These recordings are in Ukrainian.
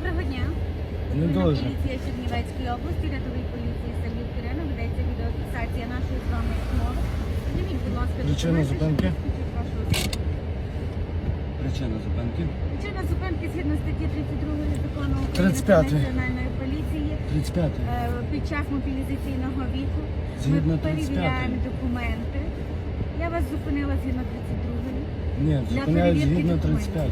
Доброго дня. Не дуже. поліція Чернівецької області, рядовий поліції Сергій Кирина, ведеться відеофіксація нашої з вами розмови. Підніміть, будь ласка, Причина зупинки? Причина зупинки. Причина зупинки згідно статті 32 закону України 35. про національної поліції 35. е, під час мобілізаційного віку Згідно ми перевіряємо документи. Я вас зупинила згідно 32 Ні, зупиняють перевірки згідно документів. 35.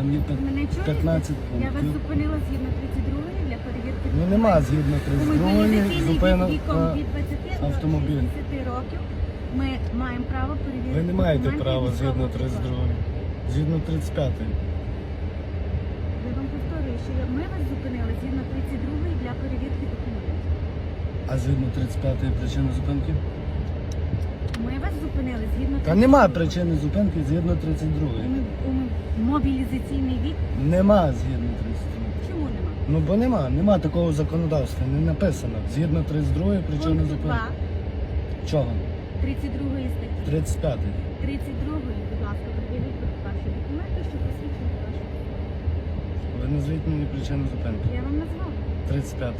Там є Ви мене чуєте? 15 Я вас пунктів. зупинила згідно 32 для перевірки Ну нема згідно У 32 мобілізаційний зупинок вік віком від 20 автомобіль. до 60 років ми маємо право перевірити Ви не маєте документи права згідно обліку. 32. Згідно 35. Я вам повторюю, що ми вас зупинили згідно 32 для перевірки документів. А згідно 35 причина зупинки? Згідно Та нема 32. причини зупинки згідно 32. У мобілізаційний вік. Нема згідно 32. Чому нема? Ну бо нема, нема такого законодавства, не написано. Згідно 32 причина Пункту зупинки. Чого? 32 статті. 35. 32, будь ласка, пред'явіть ваші документи, що посвідчують вашу. Ви назвіть мені причину зупинки. Я вам назвала. 35.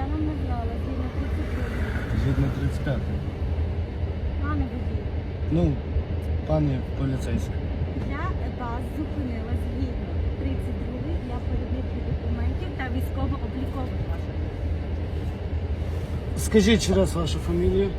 Я вам назвала згідно 32. Згідно 35. Ну, пане поліцейський. Я вас зупинила згідно 32 для перевірки документів та військово-облікових ваших. Скажіть ще раз вашу фамілію.